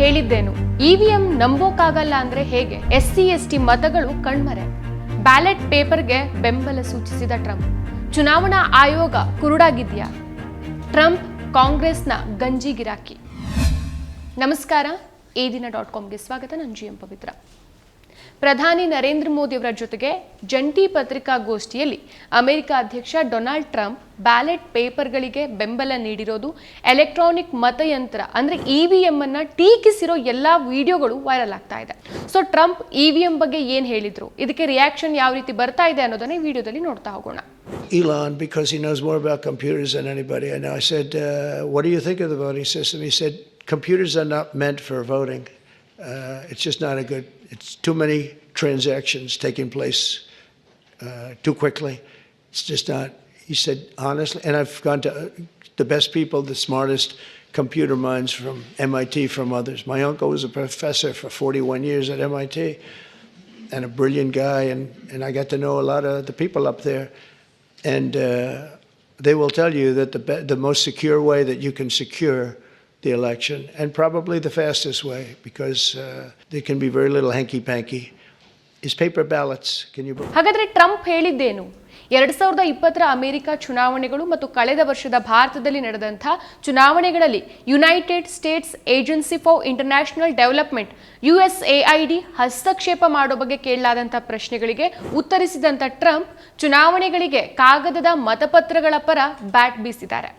ಹೇಳಿದ್ದೇನು. ಇವಿಎಂ ನಂಬೋಕಾಗಲ್ಲ ಅಂದ್ರೆ ಹೇಗೆ? ಎಸ್ ಸಿ ಎಸ್ ಟಿ ಮತಗಳು ಕಣ್ಮರೆ. ಬ್ಯಾಲೆಟ್ ಪೇಪರ್ಗೆ ಬೆಂಬಲ ಸೂಚಿಸಿದ ಟ್ರಂಪ್. ಚುನಾವಣಾ ಆಯೋಗ ಕುರುಡಾಗಿದ್ಯಾ? ಟ್ರಂಪ್ ಕಾಂಗ್ರೆಸ್ನ ಗಂಜಿ ಗಿರಾಕಿ ನಮಸ್ಕಾರ. ಏದಿನ ದಿನ ಡಾಟ್ ಕಾಮ್ಗೆ ಸ್ವಾಗತ. ನಾನು ಜಿ ಎಂ ಪವಿತ್ರ. ಪ್ರಧಾನಿ ನರೇಂದ್ರ ಮೋದಿಯವರ ಜೊತೆಗೆ ಜಂಟಿ ಪತ್ರಿಕಾಗೋಷ್ಠಿಯಲ್ಲಿ ಅಮೆರಿಕ ಅಧ್ಯಕ್ಷ ಡೊನಾಲ್ಡ್ ಟ್ರಂಪ್ ಬ್ಯಾಲೆಟ್ ಪೇಪರ್ಗಳಿಗೆ ಬೆಂಬಲ ನೀಡಿರೋದು ಎಲೆಕ್ಟ್ರಾನಿಕ್ ಮತಯಂತ್ರ ಅಂದರೆ ಇ ವಿ ಎಂ ಅನ್ನ ಟೀಕಿಸಿರೋ ಎಲ್ಲ ವಿಡಿಯೋಗಳು ವೈರಲ್ ಆಗ್ತಾ ಇದೆ so Trump E V M ಬಗ್ಗೆ ಏನು ಹೇಳಿದ್ರು ಇದಕ್ಕೆ ರಿಯಾಕ್ಷನ್ ಯಾವ ರೀತಿ ಬರ್ತಾ ಇದೆ ಅನ್ನೋದನ್ನ ವಿಡಿಯೋದಲ್ಲಿ ನೋಡ್ತಾ ಹೋಗೋಣ Elon because he knows more about computers than anybody. Know. I said, uh, "What do you think of the voting system?" He said, "Computers are not meant for voting. Uh, it's just not a good. It's too many transactions taking place uh, too quickly. It's just not." He said, "Honestly," and I've gone to uh, the best people, the smartest computer minds from MIT, from others. My uncle was a professor for 41 years at MIT and a brilliant guy, and, and I got to know a lot of the people up there. And uh, they will tell you that the, the most secure way that you can secure the election, and probably the fastest way, because uh, there can be very little hanky panky, is paper ballots. Can you? ಹಾಗಾದ್ರೆ Trump ಹೇಳಿದ್ದೇನು ಎರಡ್ ಸಾವಿರದ ಇಪ್ಪತ್ತರ America ಚುನಾವಣೆಗಳು ಮತ್ತು ಕಳೆದ ವರ್ಷದ ಭಾರತದಲ್ಲಿ ನಡೆದಂಥ ಚುನಾವಣೆಗಳಲ್ಲಿ United States agency for international development USAID ಹಸ್ತಕ್ಷೇಪ ಮಾಡೋ ಬಗ್ಗೆ ಕೇಳಲಾದಂಥ ಪ್ರಶ್ನೆಗಳಿಗೆ ಉತ್ತರಿಸಿದಂಥ ಟ್ರಂಪ್ ಚುನಾವಣೆಗಳಿಗೆ ಕಾಗದದ ಮತಪತ್ರಗಳ ಪರ ಬ್ಯಾಟ್ ಬೀಸಿದ್ದಾರೆ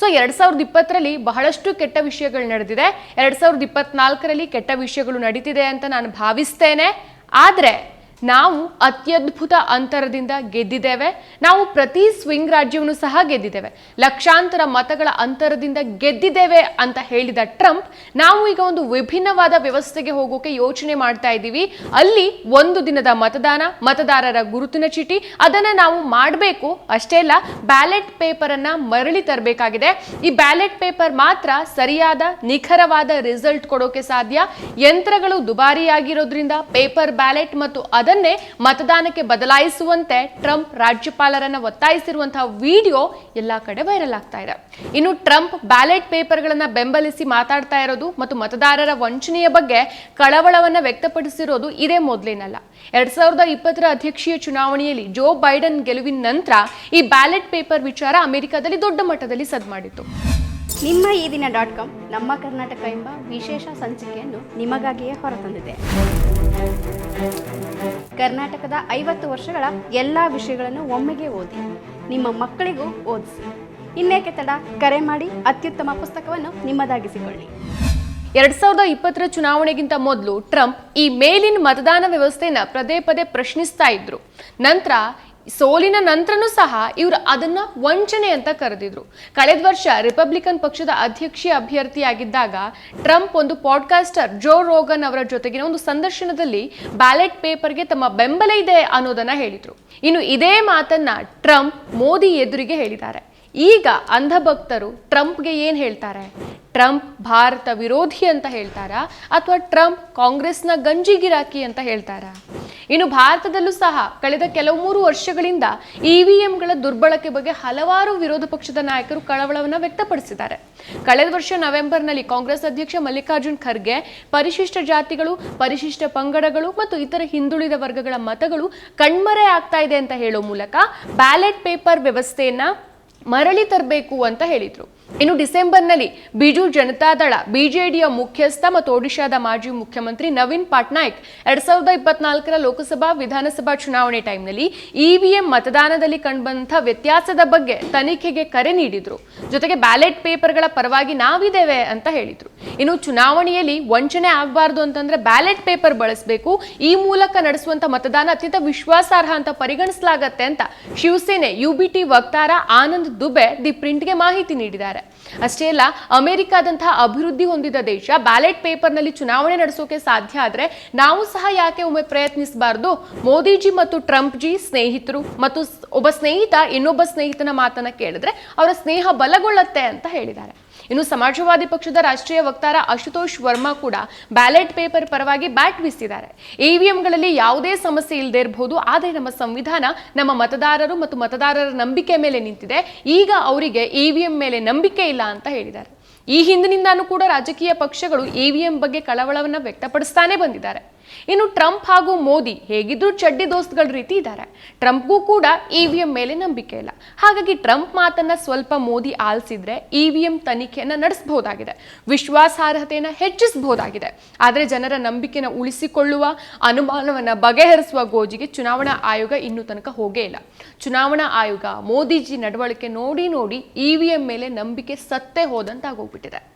ಸೊ ಎರಡ್ ಸಾವಿರದ ಇಪ್ಪತ್ತರಲ್ಲಿ ಬಹಳಷ್ಟು ಕೆಟ್ಟ ವಿಷಯಗಳು ನಡೆದಿದೆ. ಎರಡ್ ಸಾವಿರದ ಇಪ್ಪತ್ನಾಲ್ಕರಲ್ಲಿ ಕೆಟ್ಟ ವಿಷಯಗಳು ನಡೀತಿದೆ ಅಂತ ನಾನು ಭಾವಿಸ್ತೇನೆ. ಆದ್ರೆ ನಾವು ಅತ್ಯದ್ಭುತ ಅಂತರದಿಂದ ಗೆದ್ದಿದ್ದೇವೆ. ನಾವು ಪ್ರತಿ ಸ್ವಿಂಗ್ ರಾಜ್ಯವನ್ನು ಸಹ ಗೆದ್ದಿದ್ದೇವೆ. ಲಕ್ಷಾಂತರ ಮತಗಳ ಅಂತರದಿಂದ ಗೆದ್ದಿದ್ದೇವೆ ಅಂತ ಹೇಳಿದ ಟ್ರಂಪ್, ನಾವು ಈಗ ಒಂದು ವಿಭಿನ್ನವಾದ ವ್ಯವಸ್ಥೆಗೆ ಹೋಗೋಕೆ ಯೋಚನೆ ಮಾಡ್ತಾ ಇದ್ದೀವಿ. ಅಲ್ಲಿ ಒಂದು ದಿನದ ಮತದಾನ, ಮತದಾರರ ಗುರುತಿನ ಚೀಟಿ, ಅದನ್ನ ನಾವು ಮಾಡಬೇಕು. ಅಷ್ಟೇ ಅಲ್ಲ, ಬ್ಯಾಲೆಟ್ ಪೇಪರ್ ಅನ್ನ ಮರಳಿ ತರಬೇಕಾಗಿದೆ. ಈ ಬ್ಯಾಲೆಟ್ ಪೇಪರ್ ಮಾತ್ರ ಸರಿಯಾದ, ನಿಖರವಾದ ರಿಸಲ್ಟ್ ಕೊಡೋಕೆ ಸಾಧ್ಯ. ಯಂತ್ರಗಳು ದುಬಾರಿಯಾಗಿರೋದ್ರಿಂದ ಪೇಪರ್, ಬ್ಯಾಲೆಟ್ ಮತ್ತು ಅದನ್ನೇ ಮತದಾನಕ್ಕೆ ಬದಲಾಯಿಸುವಂತೆ ಟ್ರಂಪ್ ರಾಜ್ಯಪಾಲರನ್ನ ಒತ್ತಾಯಿಸಿರುವಂತಹ ವಿಡಿಯೋ ಎಲ್ಲಾ ಕಡೆ ವೈರಲ್ ಆಗ್ತಾ ಇದೆ. ಇನ್ನು ಟ್ರಂಪ್ ಬ್ಯಾಲೆಟ್ ಪೇಪರ್ಗಳನ್ನ ಬೆಂಬಲಿಸಿ ಮಾತಾಡ್ತಾ ಇರೋದು ಮತ್ತು ಮತದಾರರ ವಂಚನೆಯ ಬಗ್ಗೆ ಕಳವಳವನ್ನ ವ್ಯಕ್ತಪಡಿಸಿರೋದು ಇದೇ ಮೊದಲೇನಲ್ಲ. ಎರಡ್ ಸಾವಿರದ ಇಪ್ಪತ್ತರ ಅಧ್ಯಕ್ಷೀಯ ಚುನಾವಣೆಯಲ್ಲಿ ಜೋ ಬೈಡನ್ ಗೆಲುವಿನ ನಂತರ ಈ ಬ್ಯಾಲೆಟ್ ಪೇಪರ್ ವಿಚಾರ ಅಮೆರಿಕದಲ್ಲಿ ದೊಡ್ಡ ಮಟ್ಟದಲ್ಲಿ ಸದ್ ಮಾಡಿತ್ತು. ನಿಮ್ಮ ಈ ದಿನ ಡಾಟ್ ಕಾಮ್ ನಮ್ಮ ಕರ್ನಾಟಕ ಎಂಬ ವಿಶೇಷ ಸಂಚಿಕೆಯನ್ನು ನಿಮಗಾಗಿಯೇ ಹೊರತಂದಿದೆ. ಕರ್ನಾಟಕದ ಐವತ್ತು ವರ್ಷಗಳ ಎಲ್ಲ ವಿಷಯಗಳನ್ನು ಒಮ್ಮೆಗೆ ಓದಿ, ನಿಮ್ಮ ಮಕ್ಕಳಿಗೂ ಓದಿಸಿ. ಇನ್ನೇಕೆ ತಡ? ಕರೆ ಮಾಡಿ, ಅತ್ಯುತ್ತಮ ಪುಸ್ತಕವನ್ನು ನಿಮ್ಮದಾಗಿಸಿಕೊಳ್ಳಿ. ಎರಡ್ ಸಾವಿರದ ಇಪ್ಪತ್ತರ ಚುನಾವಣೆಗಿಂತ ಮೊದಲು ಟ್ರಂಪ್ ಈ ಮೇಲಿನ ಮತದಾನ ವ್ಯವಸ್ಥೆಯನ್ನು ಪದೇ ಪದೇ ಪ್ರಶ್ನಿಸ್ತಾ ಇದ್ರು. ನಂತರ ಸೋಲಿನ ನಂತರನೂ ಸಹ ಇವರು ಅದನ್ನ ವಂಚನೆ ಅಂತ ಕರೆದಿದ್ರು. ಕಳೆದ ವರ್ಷ ರಿಪಬ್ಲಿಕನ್ ಪಕ್ಷದ ಅಧ್ಯಕ್ಷೀಯ ಅಭ್ಯರ್ಥಿಯಾಗಿದ್ದಾಗ ಟ್ರಂಪ್ ಒಂದು ಪಾಡ್ಕಾಸ್ಟರ್ ಜೋ ರೋಗನ್ ಅವರ ಜೊತೆಗಿನ ಒಂದು ಸಂದರ್ಶನದಲ್ಲಿ ಬ್ಯಾಲೆಟ್ ಪೇಪರ್ಗೆ ತಮ್ಮ ಬೆಂಬಲ ಇದೆ ಅನ್ನೋದನ್ನ ಹೇಳಿದ್ರು. ಇನ್ನು ಇದೇ ಮಾತನ್ನ ಟ್ರಂಪ್ ಮೋದಿ ಎದುರಿಗೆ ಹೇಳಿದ್ದಾರೆ. ಈಗ ಅಂಧಭಕ್ತರು ಟ್ರಂಪ್ಗೆ ಏನು ಹೇಳ್ತಾರೆ? ಟ್ರಂಪ್ ಭಾರತ ವಿರೋಧಿ ಅಂತ ಹೇಳ್ತಾರಾ ಅಥವಾ ಟ್ರಂಪ್ ಕಾಂಗ್ರೆಸ್ನ ಗಂಜಿ ಗಿರಾಕಿ ಅಂತ ಹೇಳ್ತಾರಾ? ಇನ್ನು ಭಾರತದಲ್ಲೂ ಸಹ ಕಳೆದ ಕೆಲವು ಮೂರು ವರ್ಷಗಳಿಂದ ಇವಿಎಂಗಳ ದುರ್ಬಳಕೆ ಬಗ್ಗೆ ಹಲವಾರು ವಿರೋಧ ಪಕ್ಷದ ನಾಯಕರು ಕಳವಳವನ್ನು ವ್ಯಕ್ತಪಡಿಸಿದ್ದಾರೆ. ಕಳೆದ ವರ್ಷ ನವೆಂಬರ್ನಲ್ಲಿ ಕಾಂಗ್ರೆಸ್ ಅಧ್ಯಕ್ಷ ಮಲ್ಲಿಕಾರ್ಜುನ್ ಖರ್ಗೆ ಪರಿಶಿಷ್ಟ ಜಾತಿಗಳು, ಪರಿಶಿಷ್ಟ ಪಂಗಡಗಳು ಮತ್ತು ಇತರ ಹಿಂದುಳಿದ ವರ್ಗಗಳ ಮತಗಳು ಕಣ್ಮರೆ ಆಗ್ತಾ ಇದೆ ಅಂತ ಹೇಳೋ ಮೂಲಕ ಬ್ಯಾಲೆಟ್ ಪೇಪರ್ ವ್ಯವಸ್ಥೆಯನ್ನ ಮರಳಿ ತರಬೇಕು ಅಂತ ಹೇಳಿದ್ರು. ಇನ್ನು ಡಿಸೆಂಬರ್ನಲ್ಲಿ ಬಿಜು ಜನತಾದಳ ಬಿಜೆಡಿಯ ಮುಖ್ಯಸ್ಥ ಮತ್ತು ಒಡಿಶಾದ ಮಾಜಿ ಮುಖ್ಯಮಂತ್ರಿ ನವೀನ್ ಪಟ್ನಾಯಕ್ ಎರಡ್ ಸಾವಿರದ ಇಪ್ಪತ್ನಾಲ್ಕರ ಲೋಕಸಭಾ ವಿಧಾನಸಭಾ ಚುನಾವಣೆ ಟೈಮ್ನಲ್ಲಿ ಇವಿಎಂ ಮತದಾನದಲ್ಲಿ ಕಂಡುಬಂದ ವ್ಯತ್ಯಾಸದ ಬಗ್ಗೆ ತನಿಖೆಗೆ ಕರೆ ನೀಡಿದ್ರು. ಜೊತೆಗೆ ಬ್ಯಾಲೆಟ್ ಪೇಪರ್ಗಳ ಪರವಾಗಿ ನಾವಿದ್ದೇವೆ ಅಂತ ಹೇಳಿದ್ರು. ಇನ್ನು ಚುನಾವಣೆಯಲ್ಲಿ ವಂಚನೆ ಆಗಬಾರ್ದು ಅಂತಂದ್ರೆ ಬ್ಯಾಲೆಟ್ ಪೇಪರ್ ಬಳಸಬೇಕು, ಈ ಮೂಲಕ ನಡೆಸುವಂತ ಮತದಾನ ಅತ್ಯಂತ ವಿಶ್ವಾಸಾರ್ಹ ಅಂತ ಪರಿಗಣಿಸಲಾಗತ್ತೆ ಅಂತ ಶಿವಸೇನೆ, ಯುಬಿಟಿ ವಕ್ತಾರ ಆನಂದ್ ದುಬೆ ದಿ ಪ್ರಿಂಟ್ಗೆ ಮಾಹಿತಿ ನೀಡಿದ್ದಾರೆ. ಅಷ್ಟೇ ಅಲ್ಲ, ಅಮೆರಿಕಾದಂತಹ ಅಭಿವೃದ್ಧಿ ಹೊಂದಿದ ದೇಶ ಬ್ಯಾಲೆಟ್ ಪೇಪರ್ನಲ್ಲಿ ಚುನಾವಣೆ ನಡೆಸೋಕೆ ಸಾಧ್ಯ ಆದರೆ ನಾವು ಸಹ ಯಾಕೆ ಒಮ್ಮೆ ಪ್ರಯತ್ನಿಸಬಾರ್ದು? ಮೋದಿಜಿ ಮತ್ತು ಟ್ರಂಪ್ ಜಿ ಸ್ನೇಹಿತರು ಮತ್ತು ಒಬ್ಬ ಸ್ನೇಹಿತ ಇನ್ನೊಬ್ಬ ಸ್ನೇಹಿತನ ಮಾತನ್ನ ಕೇಳಿದ್ರೆ ಅವರ ಸ್ನೇಹ ಬಲಗೊಳ್ಳುತ್ತೆ ಅಂತ ಹೇಳಿದ್ದಾರೆ. ಇನ್ನು ಸಮಾಜವಾದಿ ಪಕ್ಷದ ರಾಷ್ಟ್ರೀಯ ವಕ್ತಾರ ಅಶುತೋಷ್ ವರ್ಮಾ ಕೂಡ ಬ್ಯಾಲೆಟ್ ಪೇಪರ್ ಪರವಾಗಿ ಬ್ಯಾಟ್ ಬೀಸಿದ್ದಾರೆ. ಇವಿಎಂಗಳಲ್ಲಿ ಯಾವುದೇ ಸಮಸ್ಯೆ ಇಲ್ಲದೆ ಇರಬಹುದು ಆದರೆ ನಮ್ಮ ಸಂವಿಧಾನ ನಮ್ಮ ಮತದಾರರು ಮತ್ತು ಮತದಾರರ ನಂಬಿಕೆ ಮೇಲೆ ನಿಂತಿದೆ. ಈಗ ಅವರಿಗೆ ಇವಿಎಂ ಮೇಲೆ ನಂಬಿಕೆ ಇಲ್ಲ ಅಂತ ಹೇಳಿದ್ದಾರೆ. ಈ ಹಿಂದಿನಿಂದಾನೂ ಕೂಡ ರಾಜಕೀಯ ಪಕ್ಷಗಳು ಇವಿಎಂ ಬಗ್ಗೆ ಕಳವಳವನ್ನು ವ್ಯಕ್ತಪಡಿಸ್ತಾನೆ ಬಂದಿದ್ದಾರೆ. ಇನ್ನು ಟ್ರಂಪ್ ಹಾಗೂ ಮೋದಿ ಹೇಗಿದ್ರು ಚಡ್ಡಿ ದೋಸ್ತ್ಗಳ ರೀತಿ ಇದ್ದಾರೆ. ಟ್ರಂಪ್ಗೂ ಕೂಡ ಇವಿಎಂ ಮೇಲೆ ನಂಬಿಕೆ ಇಲ್ಲ. ಹಾಗಾಗಿ ಟ್ರಂಪ್ ಮಾತನ್ನ ಸ್ವಲ್ಪ ಮೋದಿ ಆಲಿಸಿದ್ರೆ ಇವಿಎಂ ತನಿಖೆಯನ್ನ ನಡೆಸಬಹುದಾಗಿದೆ. ವಿಶ್ವಾಸಾರ್ಹತೆಯನ್ನ ಹೆಚ್ಚಿಸಬಹುದಾಗಿದೆ. ಆದರೆ ಜನರ ನಂಬಿಕೆನ ಉಳಿಸಿಕೊಳ್ಳುವ, ಅನುಮಾನವನ್ನ ಬಗೆಹರಿಸುವ ಗೋಜಿಗೆ ಚುನಾವಣಾ ಆಯೋಗ ಇನ್ನೂ ತನಕ ಹೋಗೇ ಇಲ್ಲ. ಚುನಾವಣಾ ಆಯೋಗ ಮೋದಿಜಿ ನಡವಳಿಕೆ ನೋಡಿ ನೋಡಿ ಇವಿಎಂ ಮೇಲೆ ನಂಬಿಕೆ ಸತ್ತೇ ಹೋದಂತಾಗೋಗ್ಬಿಟ್ಟಿದೆ.